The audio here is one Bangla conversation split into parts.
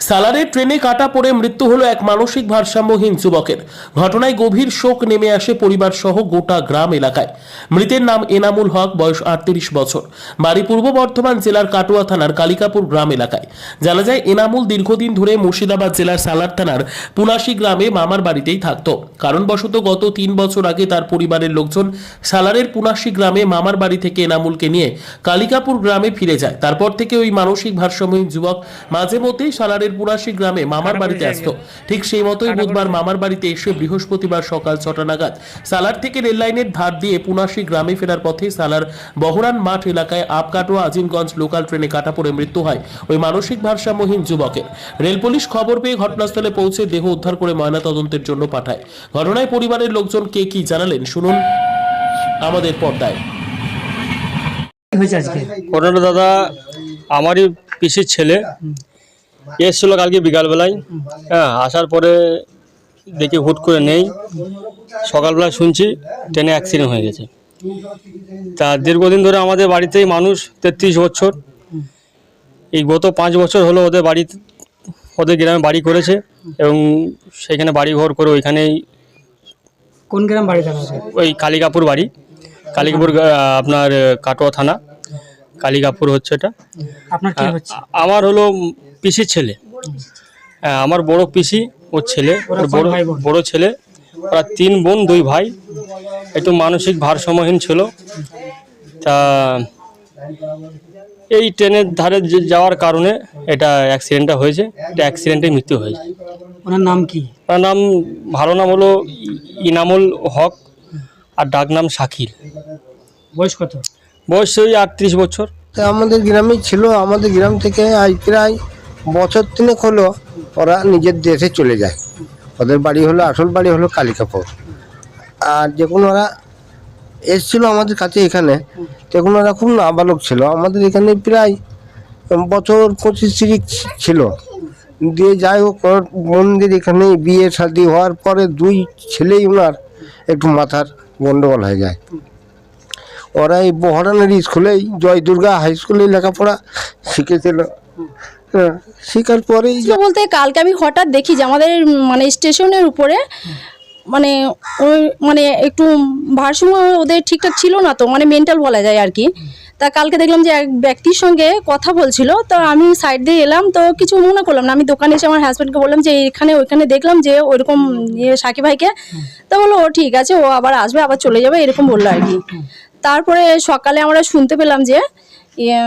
সালারে ট্রেনে কাটা পড়ে মৃত্যু হলো এক মানসিক ভারসাম্যহীন যুবকের। ঘটনায় গভীর শোক নেমে আসে পরিবার সহ গোটা গ্রাম এলাকায়। মৃতের নাম এনামুল হক, বয়স আটত্রিশ বছর। বাড়ি পূর্ব বর্ধমান জেলার কাটুয়া থানার কালিকাপুর গ্রাম এলাকায়। জানা যায়, এনামুল দীর্ঘদিন ধরে মুর্শিদাবাদ জেলার সালার থানার পুনাশি গ্রামে মামার বাড়িতেই থাকতো। কারণবশত গত তিন বছর আগে তার পরিবারের লোকজন সালারের পুনাশি গ্রামে মামার বাড়ি থেকে এনামুলকে নিয়ে কালিকাপুর গ্রামে ফিরে যায়। তারপর থেকে ওই মানসিক ভারসাম্যহীন যুবক মাঝে মধ্যেই সালারের পুরাশি গ্রামে মামার বাড়িতে আসতো। ঠিক সেই মতোই বুধবার মামার বাড়িতে এসে বৃহস্পতিবার সকাল ছটা নাগাদ সালার থেকে রেল লাইনের ধার দিয়ে পুনাশি গ্রামে ফেরার পথে সালার বহরান মাঠ এলাকায় আপকাটোয়া আজিমগঞ্জ লোকাল ট্রেনে কাটা পড়ে মৃত্যু হয় ওই মানসিক ভারসাম্যহীন যুবকের। রেল পুলিশ খবর পেয়ে ঘটনাস্থলে পৌঁছে দেহ উদ্ধার করে ময়নাতদন্তের জন্য পাঠায়। ঘটনায় পরিবারের লোকজন কে কি জানালেন শুনুন আমাদের পর্দায়। ঘটনাটা দাদা আমারই পিসির ছেলে। এসেছিল কালকে বিকালবেলায়। হ্যাঁ আসার পরে দেখি হুট করে নেই। সকালবেলা শুনছি ট্রেনে অ্যাক্সিডেন্ট হয়ে গেছে। তা দীর্ঘদিন ধরে আমাদের বাড়িতেই মানুষ তেত্রিশ বছর। এই গত পাঁচ বছর হলো ওদের বাড়ি ওদের গ্রামে বাড়ি করেছে এবং সেখানে বাড়ি ঘর করে ওইখানেই কোন গ্রাম বাড়ি ওই কালিকাপুর বাড়ি। কালিকাপুর আপনার কাটোয়া থানা। কালিকাপুর হচ্ছে এটা। আপনার আ- আমার হলো পিসির ছেলে। হ্যাঁ, আমার বড় পিসি ওর ছেলে ওরা বড় বড় ছেলে ওরা তিন বোন দুই ভাই। একটু মানসিক ভারসাম্যহীন ছিল। তা এই ট্রেনের ধারে যে যাওয়ার কারণে এটা অ্যাক্সিডেন্টটা হয়েছে। এটা অ্যাক্সিডেন্টে মৃত্যু হয়েছে। ওনার নাম কি? ওনার নাম ভালো নাম হলো ইনামুল হক আর ডাক নাম শাকিল। বয়স কত? বয়স ওই আটত্রিশ বছর। তা আমাদের গ্রামেই ছিল আমাদের গ্রাম থেকে আজ প্রায় বছর তিনেক হলো ওরা নিজের দেশে চলে যায়। ওদের বাড়ি হলো, আসল বাড়ি হলো কালিকাপুর। আর যখন ওরা এসছিল আমাদের কাছে এখানে তখন ওরা খুব নাবালক ছিল। আমাদের এখানে প্রায় বছর পঁচিশ তিরিশ ছিল। দিয়ে যাই হোক মন্দির এখানে বিয়ে শাদি হওয়ার পরে দুই ছেলেই ওনার একটু মাথার গন্ডগোল হয়ে যায়। ওরা এই বহরানের স্কুলেই জয় দুর্গা হাই স্কুলে লেখাপড়া শিখেছিল। হ্যাঁ, শেখার পরেই বলতে কালকে আমি হঠাৎ দেখি যে আমাদের মানে স্টেশনের উপরে মানে ওই মানে একটু ভারসাম্য ওদের ঠিকঠাক ছিল না তো মানে মেন্টাল বলা যায় আর কি। তা কালকে দেখলাম যে এক ব্যক্তির সঙ্গে কথা বলছিল তো আমি সাইড দিয়ে এলাম তো কিছু মনে করলাম না। আমি দোকানে এসে আমার হাজব্যান্ডকে বললাম যে এখানে ওইখানে দেখলাম যে ওইরকম ইয়ে সাকি ভাইকে। তা বলল ও ঠিক আছে ও আবার আসবে আবার চলে যাবে এরকম বলল আর কি। তারপরে সকালে আমরা শুনতে পেলাম যে ইয়ে,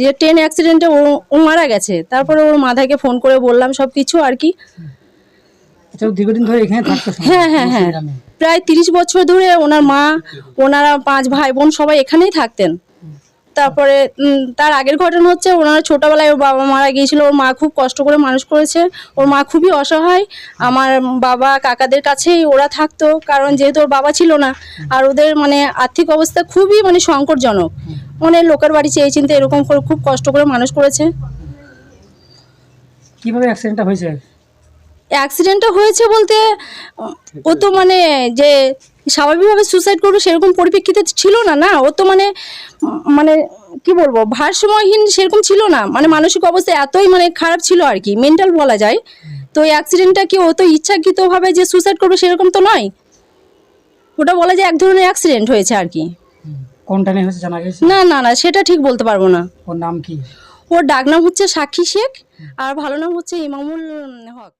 যে ট্রেন অ্যাক্সিডেন্টে ও ও মারা গেছে। তারপরে ওর মাথাকে ফোন করে বললাম সব কিছু আর কি। আচ্ছা দীর্ঘদিন ধরে এখানে হ্যাঁ হ্যাঁ হ্যাঁ। প্রায় তিরিশ বছর ধরে ওনার মা ওনারা পাঁচ ভাই বোন সবাই এখানেই থাকতেন। তারপরে তার আগের ঘটনা হচ্ছে ওনার ছোটোবেলায় ওর বাবা মারা গিয়েছিল। ওর মা খুব কষ্ট করে মানুষ করেছে। ওর মা খুবই অসহায়। আমার বাবা কাকাদের কাছেই ওরা থাকতো কারণ যেহেতু ওর বাবা ছিল না। আর ওদের মানে আর্থিক অবস্থা খুবই মানে সংকটজনক। মানে লোকের বাড়ি চেয়ে চিনতে এরকম করে খুব কষ্ট করে মানুষ করেছে। কীভাবে অ্যাক্সিডেন্টটা হয়েছে? অ্যাক্সিডেন্টটা হয়েছে বলতে ও তো মানে যে স্বাভাবিকভাবে সুসাইড করবে সেরকম পরিপ্রেক্ষিতে ছিল না না? ও তো মানে মানে কি বলব ভারসাম্যহীন সেরকম ছিল না। মানে মানসিক অবস্থা এতই মানে খারাপ ছিল আর কি মেন্টাল বলা যায়। তো এই অ্যাক্সিডেন্টটা কি ও তো ইচ্ছাকৃতভাবে যে সুসাইড করবে সেরকম তো নয়? ওটা বলা যায় এক ধরনের অ্যাক্সিডেন্ট হয়েছে আর কি। কোন টাইমে হয়েছে জানা গেছে? না না না সেটা ঠিক বলতে পারব না। ওর নাম কি? ওর ডাক নাম হচ্ছে সাক্ষী শেখ আর ভালো নাম হচ্ছে ইমামুল হক।